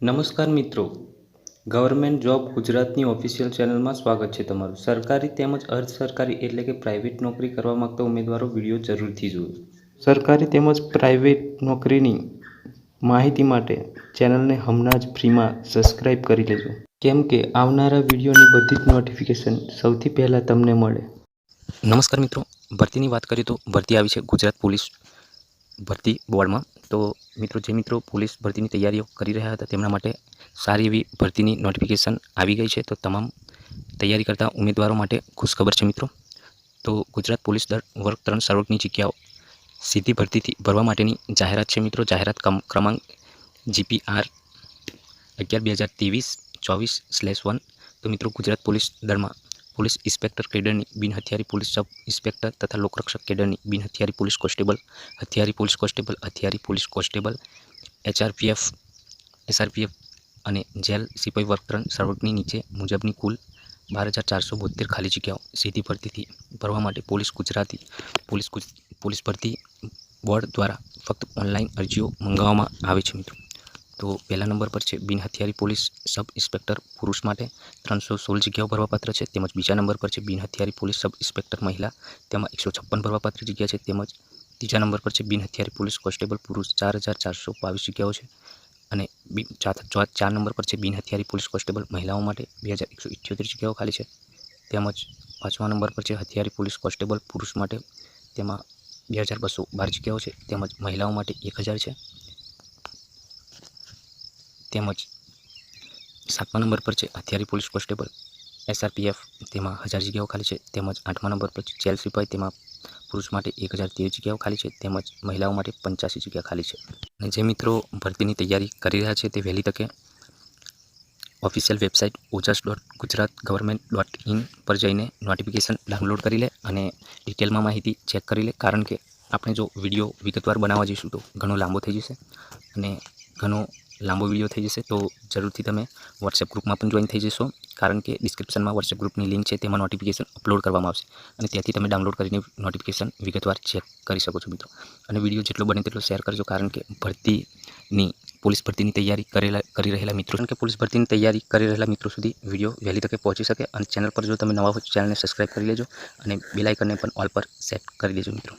નમસ્કાર મિત્રો. Government job ગુજરાતની ઓફિશિયલ ચેનલમાં સ્વાગત છે તમારું. સરકારી તેમજ અર્ધ સરકારી એટલે કે પ્રાઇવેટ નોકરી કરવા માગતા ઉમેદવારો વીડિયો જરૂરથી જુઓ. સરકારી તેમજ પ્રાઇવેટ નોકરીની માહિતી માટે ચેનલને હમણાં જ ફ્રીમાં સબસ્ક્રાઇબ કરી લેજો. કેમ કે આવનારા વિડીયોની બધી જ નોટિફિકેશન સૌથી પહેલાં તમને મળે. નમસ્કાર મિત્રો. ભરતીની વાત કરીએ તો ભરતી આવી છે ગુજરાત પોલીસ ભરતી બોર્ડમાં. તો મિત્રો, જે મિત્રો પોલીસ ભરતીની તૈયારીઓ કરી રહ્યા હતા, તેમના માટે સારી એવી ભરતીની નોટિફિકેશન આવી ગઈ છે. તો તમામ તૈયારી કરતા ઉમેદવારો માટે ખુશખબર છે મિત્રો. તો ગુજરાત પોલીસ દળ વર્ગ ત્રણ સર્વકની જગ્યાઓ સીધી ભરતીથી ભરવા માટેની જાહેરાત છે મિત્રો. જાહેરાત ક્રમાંક જીપીઆર અગિયાર બે હજાર ત્રેવીસ ચોવીસ સ્લેશ વન તો મિત્રો ગુજરાત પોલીસ દળમાં પોલીસ ઇન્સ્પેક્ટર કેડરની બિન હથિયારી પોલીસ સબ ઇન્સ્પેક્ટર તથા લોકરક્ષક કેડરની બિન હથિયારી પોલીસ કોન્સ્ટેબલ, હથિયારી પોલીસ કોન્સ્ટેબલ, હથિયારી પોલીસ કોન્સ્ટેબલ, એચઆરપીએફ, એસઆરપીએફ અને જેલ સિપાઈ વર્ગ સર્વકની નીચે મુજબની કુલ બાર હજાર ચારસો બોતેર ખાલી જગ્યાઓ સીધી ભરતીથી ભરવા માટે પોલીસ ગુજરાતી પોલીસ પોલીસ ભરતી બોર્ડ દ્વારા ફક્ત ઓનલાઈન અરજીઓ મંગાવવામાં આવે છે મિત્રો. તો પહેલા નંબર પર છે બિન હથિયારી પોલીસ સબ ઇન્સ્પેક્ટર પુરુષ માટે ત્રણસો સોળ જગ્યાઓ ભરવાપાત્ર છે. તેમજ બીજા નંબર પર છે બિન હથિયારી પોલીસ સબ ઇન્સ્પેક્ટર મહિલા. તેમાં એકસો છપ્પન ભરવાપાત્ર જગ્યા છે. તેમજ ત્રીજા નંબર પર છે બિન હથિયારી પોલીસ કોન્સ્ટેબલ પુરુષ ચાર ચારસો બાવીસ જગ્યાઓ છે. અને ચાર નંબર પર છે બિન હથિયારી પોલીસ કોન્સ્ટેબલ મહિલાઓ માટે બે હજાર એકસો ઇઠ્યોતેર જગ્યાઓ ખાલી છે. તેમજ પાંચમા નંબર પર છે હથિયારી પોલીસ કોન્સ્ટેબલ પુરુષ માટે તેમાં બે હજાર બસો બાર જગ્યાઓ છે. તેમજ મહિલાઓ માટે એક હજાર છે. તેમજ સાતમા નંબર પર છે હથિયારી પોલીસ કોન્સ્ટેબલ એસઆરપીએફ. તેમાં હજાર જગ્યાઓ ખાલી છે. તેમજ આઠમા નંબર પર છે જેલ સિપાઈ. તેમાં પુરુષ માટે એક હજાર તેર જગ્યાઓ ખાલી છે. તેમજ મહિલાઓ માટે પંચ્યાસી જગ્યા ખાલી છે. અને જે મિત્રો ભરતીની તૈયારી કરી રહ્યા છે તે વહેલી તકે official website Ojas dot Gujarat government dot in પર જઈને નોટિફિકેશન ડાઉનલોડ કરી લે અને ડિટેલમાં માહિતી ચેક કરી લે. કારણ કે આપણે જો વીડિયો વિગતવાર બનાવવા જઈશું તો ઘણો લાંબો થઈ જશે અને ઘણો લાંબો વીડિયો થઈ જશે, તો જરૂરથી તમે વોટ્સએપ ગ્રુપમાં પણ જોઈન થઈ જશો, કારણ કે ડિસ્ક્રિપ્શનમાં વોટ્સએપ ગ્રુપની લિંક છે, તેમાં નોટિફિકેશન અપલોડ કરવામાં આવશે. અને ત્યાંથી તમે ડાઉનલોડ કરીને નોટિફિકેશન વિગતવાર ચેક કરી શકો છો મિત્રો. અને વીડિયો જેટલો બને તેટલો શેર કરજો, કારણ કે ભરતીની, પોલીસ ભરતીની તૈયારી કરેલા, કરી રહેલા મિત્રો કે પોલીસ ભરતીની તૈયારી કરી રહેલા મિત્રો સુધી વીડિયો વહેલી તકે પહોંચી શકે. અને ચેનલ પર જો તમે નવા હોય ચેનલને સબસ્ક્રાઇબ કરી લેજો અને બેલ આઇકનને પણ ઓલ પર સેટ કરી દેજો મિત્રો.